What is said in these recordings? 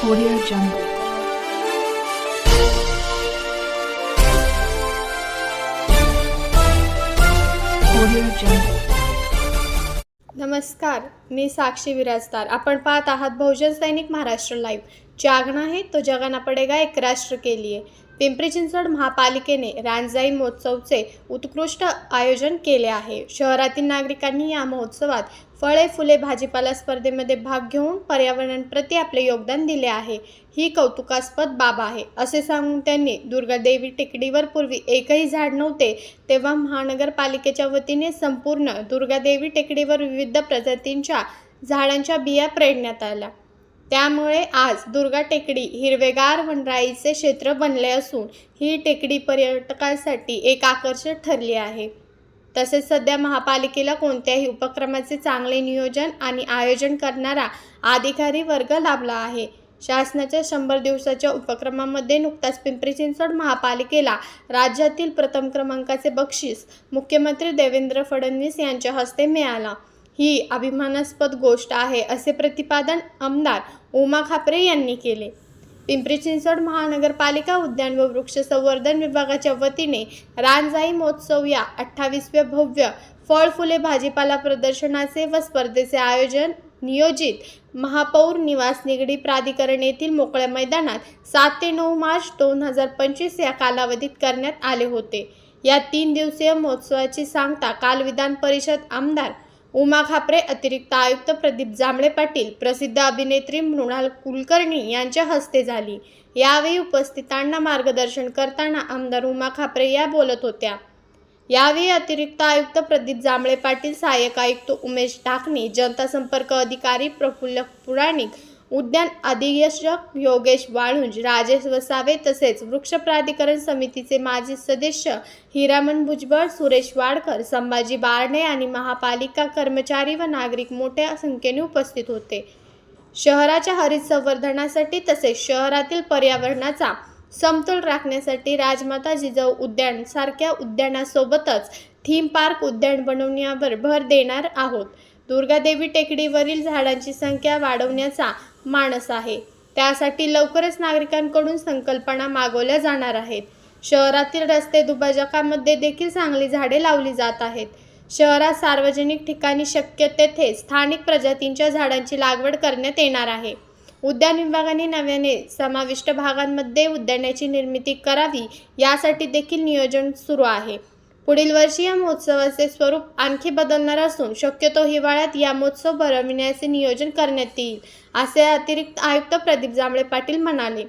Audio Jungle. Audio Jungle. नमस्कार मी साक्षी विराजदार आपण पाहत आहात बहुजन सैनिक महाराष्ट्र लाईव्ह जागना है तो जगाना पडेगा एक राष्ट्र के लिए पिंपरी चिंचवड महापालिकेने रांजाई महोत्सवचे उत्कृष्ट आयोजन केले आहे शहरातील नागरिकांनी या महोत्सवात फळे फुले भाजीपाला स्पर्धेमध्ये भाग घेऊन पर्यावरणप्रती आपले योगदान दिले आहे. ही कौतुकास्पद बाब आहे असे सांगून त्यांनी दुर्गादेवी टेकडीवर पूर्वी एकही झाड नव्हते तेव्हा महानगरपालिकेच्या वतीने संपूर्ण दुर्गादेवी टेकडीवर विविध प्रजातींच्या झाडांच्या बिया प्रेरण्यात आल्या. त्यामुळे आज दुर्गा टेकडी हिरवेगार वनराईचे क्षेत्र बनले असून ही टेकडी पर्यटकांसाठी एक आकर्षण ठरली आहे. तसेच सध्या महापालिकेला कोणत्याही उपक्रमाचे चांगले नियोजन आणि आयोजन करणारा अधिकारी वर्ग लाभला आहे. शासनाच्या शंभर दिवसाच्या उपक्रमामध्ये नुकताच पिंपरी चिंचवड महापालिकेला राज्यातील प्रथम क्रमांकाचे बक्षीस मुख्यमंत्री देवेंद्र फडणवीस यांच्या हस्ते मिळाला. ही अभिमानास्पद गोष्ट आहे असे प्रतिपादन आमदार उमा खापरे यांनी केले. पिंपरी चिंचवड महानगरपालिका उद्यान व वृक्ष संवर्धन विभागाच्या वतीने रानजाई महोत्सव या अठ्ठावीसव्या भव्य फळ फुले भाजीपाला प्रदर्शनाचे व स्पर्धेचे आयोजन नियोजित महापौर निवास निगडी प्राधिकरण येथील मोकळ्या मैदानात सात ते नऊ मार्च दोन हजार पंचवीस या कालावधीत करण्यात आले होते. या तीन दिवसीय महोत्सवाची सांगता काल विधान परिषद आमदार उमा खापरे अतिरिक्त आयुक्त प्रदीप जांभळे पाटील प्रसिद्ध अभिनेत्री मृणाल कुलकर्णी यांच्या हस्ते झाली. यावेळी उपस्थितांना मार्गदर्शन करताना आमदार उमा खापरे या बोलत होत्या. यावेळी अतिरिक्त आयुक्त प्रदीप जांभळे पाटील सहाय्यक आयुक्त उमेश ढाकणे जनता संपर्क अधिकारी प्रफुल्ल पुराणिक उद्यान अधीक्षक योगेश वाळुंज राजेश वसावे तसेच वृक्ष प्राधिकरण समितीचे माजी सदस्य हिरामन भुजबळ सुरेश वाडकर संभाजी बारणे आणि महापालिका कर्मचारी व नागरिक मोठ्या संख्येने उपस्थित होते. शहराच्या हरित संवर्धनासाठी तसेच शहरातील पर्यावरणाचा समतोल राखण्यासाठी राजमाता जिजाऊ उद्यान सारख्या उद्यानासोबतच थीम पार्क उद्यान बनवण्यावर भर देणार आहोत. दुर्गादेवी टेकडीवरील झाडांची संख्या वाढवण्याचा मानस आहे. त्यासाठी लवकरच नागरिकांकडून संकल्पना मागवल्या जाणार आहेत. शहरातील रस्ते दुभाजकामध्ये देखील चांगली झाडे लावली जात आहेत. शहरात सार्वजनिक ठिकाणी शक्य तेथे स्थानिक प्रजातींच्या झाडांची लागवड करण्यात येणार आहे. उद्यान विभागाने नव्याने समाविष्ट भागांमध्ये उद्यानाची निर्मिती करावी यासाठी देखील नियोजन सुरू आहे. पुढील वर्षी या महोत्सवाचे स्वरूप आणखी बदलणार असून शक्यतो हिवाळ्यात या महोत्सव भरविण्याचे नियोजन करण्यात येईल असे अतिरिक्त आयुक्त प्रदीप जांभळे पाटील म्हणाले.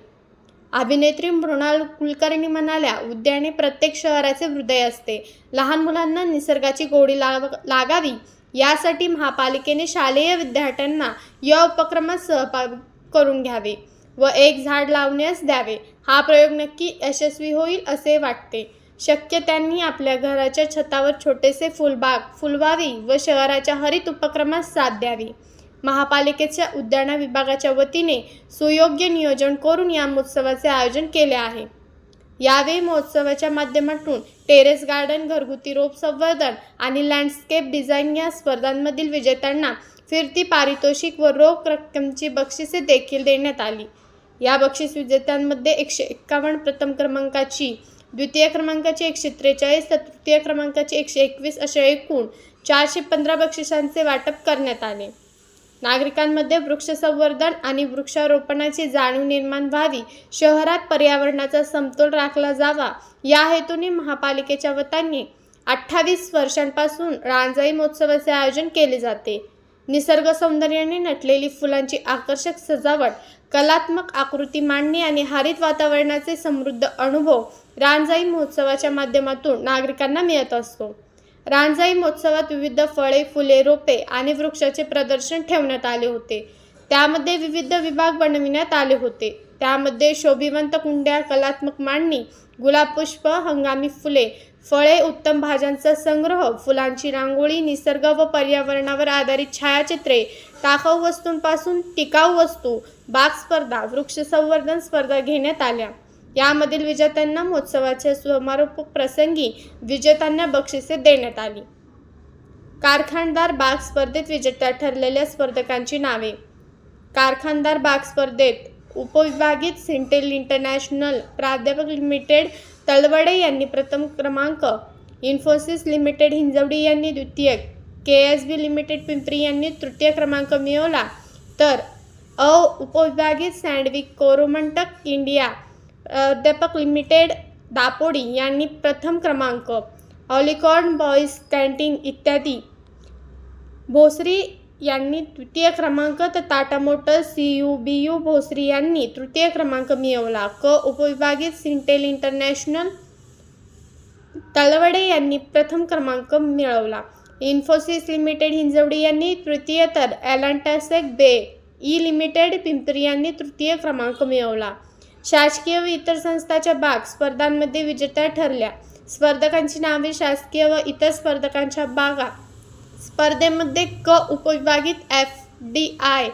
अभिनेत्री मृणाल कुलकर्णी म्हणाल्या उद्याने प्रत्येक शहराचे हृदय असते. लहान मुलांना निसर्गाची गोडी लाग लागावी. यासाठी महापालिकेने शालेय विद्यार्थ्यांना या उपक्रमात सहभाग करून घ्यावे व एक झाड लावण्यास द्यावे. हा प्रयोग नक्की यशस्वी होईल असे वाटते. शक्य त्यांनी आपल्या घराच्या छतावर छोटेसे फुलबाग फुलवावी व शहराच्या हरित उपक्रमात साथ द्यावी. महापालिकेच्या उद्यान विभागाच्या वतीने सुयोग्य नियोजन करून या महोत्सवाचे आयोजन केले आहे. यावेळी महोत्सवाच्या माध्यमातून टेरेस गार्डन घरगुती रोप संवर्धन आणि लँडस्केप डिझाईन या स्पर्धांमधील विजेत्यांना फिरती पारितोषिक व रोख रक्कमची बक्षिसे देखील देण्यात आली. या बक्षीस विजेत्यांमध्ये एकशे एक्कावन्न प्रथम क्रमांकाची द्वितीय क्रमांकाचे एकशे त्रेचाळीस तर तृतीय क्रमांकाचे एकशे एकवीस अशा एकूण चारशे पंधरा बक्षिसांचे वाटप करण्यात आले. नागरिकांमध्ये वृक्ष संवर्धन आणि वृक्षारोपणाची जाणीव निर्माण व्हावी शहरात पर्यावरणाचा समतोल राखला जावा या हेतूने महापालिकेच्या वतीने अठ्ठावीस वर्षांपासून रांजाई महोत्सवाचे आयोजन केले जाते. निसर्ग सौंदर्याने नटलेली फुलांची आकर्षक सजावट कलात्मक आकृती मांडणी आणि हरित वातावरणाचे समृद्ध अनुभव रांजाई महोत्सवाच्या माध्यमातून नागरिकांना मिळत असतो. रांजाई महोत्सवात विविध फळे फुले रोपे आणि वृक्षाचे प्रदर्शन ठेवण्यात आले होते. त्यामध्ये विविध विभाग बनविण्यात आले होते. त्यामध्ये शोभिवंत कुंड्या कलात्मक मांडणी गुलाब पुष्प हंगामी फुले फळे उत्तम भाज्यांचा संग्रह फुलांची रांगोळी निसर्ग व पर्यावरणावर आधारित छायाचित्रे टाकाऊ वस्तूंपासून टिकाऊ वस्तू बाग स्पर्धा वृक्ष संवर्धन स्पर्धा घेण्यात आल्या. यामधील विजेत्यांना महोत्सवाच्या समारोप प्रसंगी विजेत्यांना बक्षिसे देण्यात आली. कारखानदार बाग स्पर्धेत विजेत्या ठरलेल्या स्पर्धकांची नावे. कारखानदार बाग स्पर्धेत उपविभागित सिंटेल इंटरनॅशनल प्राध्यापक लिमिटेड तलवडे यांनी प्रथम क्रमांक इन्फोसिस लिमिटेड हिंजवडी यांनी द्वितीय K S B limited Pimpri यांनी तृतीय क्रमांक मिळवला. तर अ उपविभागीत सँडविक कोरोमंटक इंडिया अध्यापक लिमिटेड दापोडी यांनी प्रथम क्रमांक ऑलिकॉर्न बॉईज कॅन्टीन इत्यादी. भोसरी यांनी तृतीय क्रमांक तर Tata motors C U B U Bhosari यांनी तृतीय क्रमांक मिळवला. क उपविभागित सिंटेल इंटरनॅशनल तलवडे यांनी प्रथम क्रमांक मिळवला. इन्फोसिस लिमिटेड हिंजवडी यांनी तृतीय तर ॲलांटासेक बे ई लिमिटेड पिंपरी यांनी तृतीय क्रमांक मिळवला. शासकीय व इतर संस्थाच्या बाग स्पर्धांमध्ये विजेत्या ठरल्या. स्पर्धकांची नावे शासकीय व इतर स्पर्धकांच्या बागा स्पर्धेमध्ये क उपविभागित F D I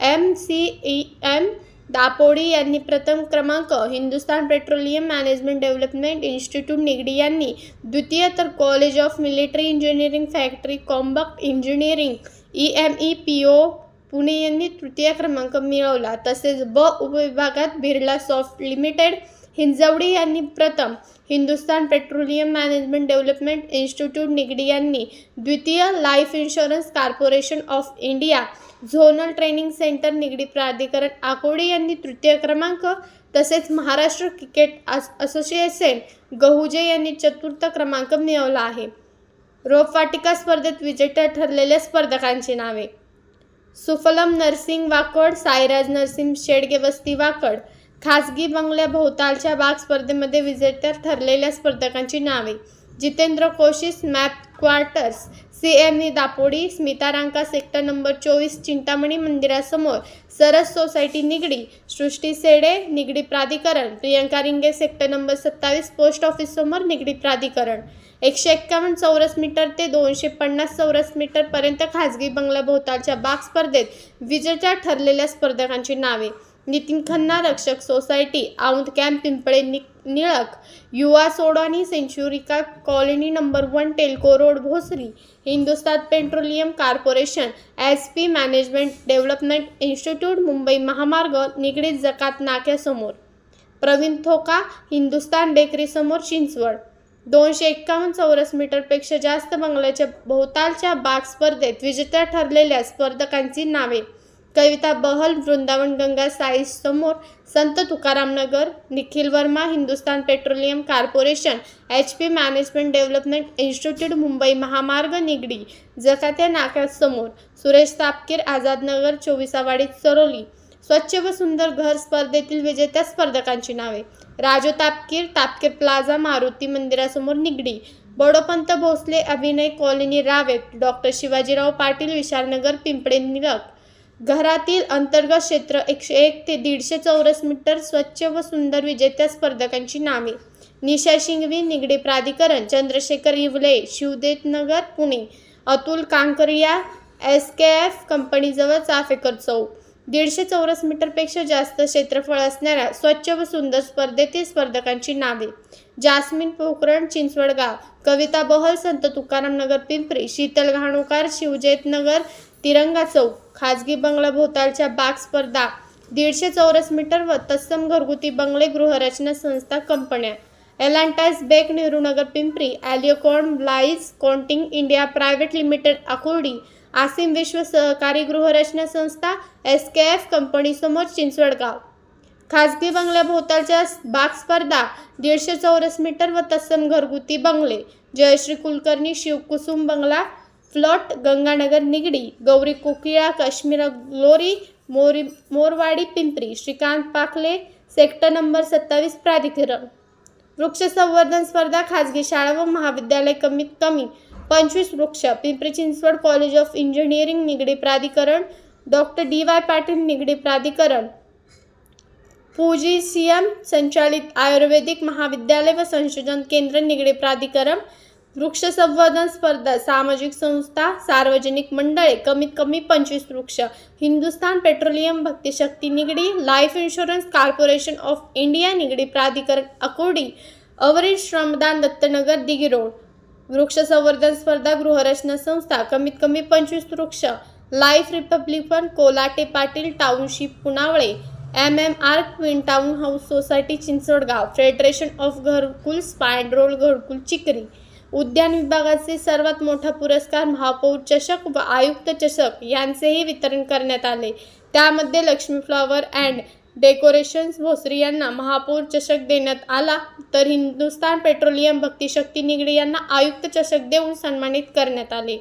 M C E M Dapodi यांनी प्रथम क्रमांक Hindustan petroleum management development institute Nigdi यांनी द्वितीय तर college of military engineering factory combat engineering E M E P O Pune यांनी तृतीय क्रमांक मिळवला. तसेच ब उपविभागात बिर्ला सॉफ्ट लिमिटेड हिंजवडी यांनी प्रथम Hindustan petroleum management development institute Nigdi यांनी द्वितीय life insurance corporation of India zonal training centre Nigdi प्राधिकरण आकोडी यांनी तृतीय क्रमांक तसेच महाराष्ट्र क्रिकेट असोसिएशन गहुजे यांनी चतुर्थ क्रमांक मिळवला आहे. रोपवाटिका स्पर्धेत विजेत्या ठरलेल्या स्पर्धकांची नावे. सुफलम नरसिंग वाकड साईराज नरसिंग शेडगे वस्ती वाकड खासगी बंगल्या भोवतालच्या बाग स्पर्धेमध्ये विजेत्या ठरलेल्या स्पर्धकांची नावे. जितेंद्र कोशिस मॅप क्वार्टर्स सी एम ही दापोडी स्मिता रांका सेक्टर नंबर चोवीस चिंतामणी मंदिरासमोर सरस सोसायटी निगडी सृष्टी सेडे निगडी प्राधिकरण प्रियंका रिंगे सेक्टर नंबर सत्तावीस पोस्ट ऑफिससमोर निगडी प्राधिकरण. एकशे एक्कावन्न चौरस मीटर ते दोनशे पन्नास चौरस मीटरपर्यंत खाजगी बंगला भोवतालच्या बाग स्पर्धेत विजेत्या ठरलेल्या स्पर्धकांची नावे. नितीन खन्ना रक्षक सोसायटी औंध कॅम्प पिंपळे नि Nilakh Yuva Sodani century enka colony number one Telco road Bhosari Hindustan petroleum corporation S P management development institute Mumbai महामार्ग निगडीत जकात नाक्यासमोर प्रवीण थोका हिंदुस्तान बेकरीसमोर चिंचवड. दोनशे एक्कावन्न चौरस मीटरपेक्षा जास्त बंगल्याच्या भोवतालच्या बाग स्पर्धेत विजेत्या ठरलेल्या स्पर्धकांची नावे कविता बहल वृंदावन गंगा साई समोर Sant Tukaramnagar Nikhil Verma Hindustan petroleum corporation H P management development institute Mumbai महामार्ग निगडी जकात्या नाक्यासमोर सुरेश तापकीर आझादनगर चोवीसावाडी सरोली. स्वच्छ व सुंदर घर स्पर्धेतील विजेत्या स्पर्धकांची नावे. राजू तापकीर तापकीर प्लाझा मारुती मंदिरासमोर निगडी. बडोपंत भोसले अभिनय कॉलनी रावेत डॉक्टर शिवाजीराव पाटील विशालनगर पिंपळे निलक घरातील अंतर्गत क्षेत्र एकशे एक ते दीडशे चौरस मीटर स्वच्छ व सुंदर विजेत्या स्पर्धकांची नावे. निशा शिंगवी निगडे प्राधिकरण Chandrashekhar Ivale Shivtejnagar Pune Atul Kankaria S K F कंपनीजवळ Chapekar चौक. दीडशे चौरस मीटरपेक्षा जास्त क्षेत्रफळ असणाऱ्या स्वच्छ व सुंदर स्पर्धेतील स्पर्धकांची नावे. जास्मिन पोखरण चिंचवडगाव कविता बहल संत तुकाराम नगर पिंपरी शीतल घाणोकार शिवजेतनगर तिरंगा चौक खाजगी बंगला भोवतालच्या बाग स्पर्धा दीडशे चौरस मीटर व तत्सम घरगुती बंगले गृहरचना संस्था कंपन्या एलांटास बेक नेहरूनगर पिंपरी ॲलिओकॉन ब्लाईज कॉन्टिंग इंडिया प्रायव्हेट लिमिटेड अकोर्डी आसिम विश्व सहकारी गृहरचना संस्था एस के एफ कंपनीसमोर चिंचवडगाव खाजगी बंगल्या भोवतालच्या बाग स्पर्धा दीडशे चौरस मीटर व तत्सम घरगुती बंगले जयश्री कुलकर्णी शिवकुसुम बंगला फ्लॉट गंगानगर निगडी गौरी कोकिळा काश्मीरा ग्लोरी मोरी मोरवाडी पिंपरी श्रीकांत पाखले सेक्टर नंबर सत्तावीस प्राधिकरण. वृक्ष संवर्धन स्पर्धा खाजगी शाळा व महाविद्यालय कमीत कमी पंचवीस वृक्ष Pimpri Chinchwad college of engineering Nigdi प्राधिकरण doctor D Y Patil Nigdi प्राधिकरण. पूजी सी एम संचालित आयुर्वेदिक महाविद्यालय व संशोधन केंद्र निगडी प्राधिकरण. वृक्ष संवर्धन स्पर्धा सामाजिक संस्था सार्वजनिक मंडळे कमीत कमी पंचवीस वृक्ष Hindustan petroleum Bhaktishakti Nigdi life insurance corporation of India Nigdi प्राधिकरण अकोडी अवरेज श्रमदान दत्तनगर दिघी रोड वृक्ष संवर्धन स्पर्धा गृहरचना संस्था कमीत कमी पंचवीस वृक्ष life republican Kolte Patil township Punawale M M R queen town house society Chinchwadgaon federation of Gharkul स्पायड्रोल घरकुल चिकरी. उद्यान विभागाचे सर्वात मोठा पुरस्कार महापौर चषक व आयुक्त चषक यांचेही वितरण करण्यात आले. त्यामध्ये Lakshmi flower and decorations Bhosari यांना महापौर चषक देण्यात आला. तर हिंदुस्तान पेट्रोलियम भक्तिशक्ती निगडे यांना आयुक्त चषक देऊन सन्मानित करण्यात आले.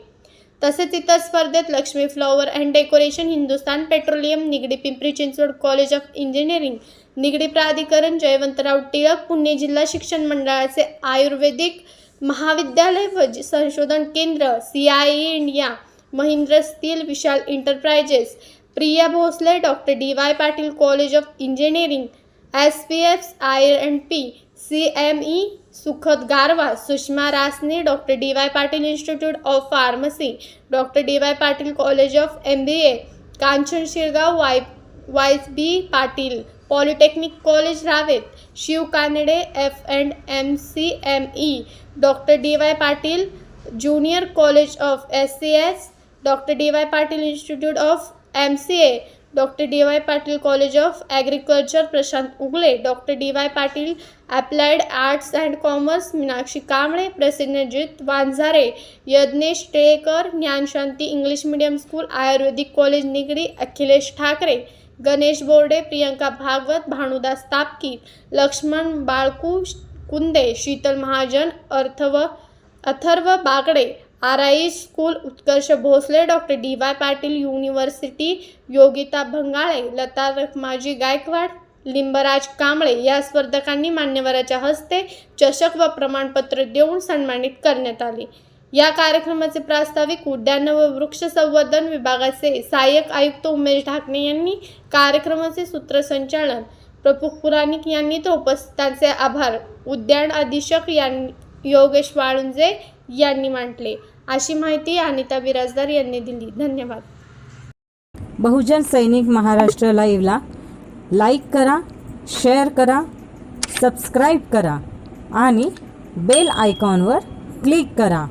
तसेच इतर स्पर्धेत Lakshmi flower and decoration Hindustan petroleum Nigdi Pimpri Chinchwad college of engineering Nigdi प्राधिकरण जयवंतराव टिळक पुणे जिल्हा शिक्षण मंडळाचे आयुर्वेदिक महाविद्यालय व संशोधन केंद्र C I E India Mahindra steel Vishal enterprises Priya Bhosale doctor D Y Patil college of engineering S P F I N P C M E सुखद गारवा Sushma Rasane doctor D Y Patil institute of pharmacy doctor D Y Patil college of M B A Kanchan Shirgaon Y वायस B Patil polytechnic college Ravet Shiv Kande F and M C M E. Doctor D Y Patil junior college of S C S doctor D Y Patil institute of M C A doctor D Y Patil college of agriculture Prashant Ugale doctor D Y Patil applied arts and commerce Meenakshi Kamble Prasiddhajit Wanjare Yadnyesh Tekar Dnyanshanti English medium school ayurvedic college Nigdi Akhilesh Thakre. Ganesh Borde Priyanka Bhagwat Bhanudas Tapki Laxman Balku Kunde Sheetal Mahajan अर्थव Atharva Bagade R I school Utkarsh Bhosale doctor D Y Patil university Yogita Bhangale Lata Rakhmaji Gaikwad Limbraj Kamble या स्पर्धकांनी मान्यवराच्या हस्ते चषक व प्रमाणपत्र देऊन सन्मानित करण्यात आले. या कार्यक्रमाचे प्रास्ताविक उद्यान व वृक्ष संवर्धन विभागाचे सहाय्यक आयुक्त उमेश ढाकणे यांनी कार्यक्रमाचे सूत्रसंचालन. प्रमुख पुराणिक यांनी तर उपस्थितांचे आभार. उद्यान अधीक्षक यांनी योगेश वाळुंजे यांनी मांडले. अशी माहिती अनिता बिराजदार यांनी दिली. धन्यवाद. बहुजन सैनिक महाराष्ट्र लाईव्हला लाईक करा शेअर करा सबस्क्राईब करा आणि बेल आयकॉनवर क्लिक करा.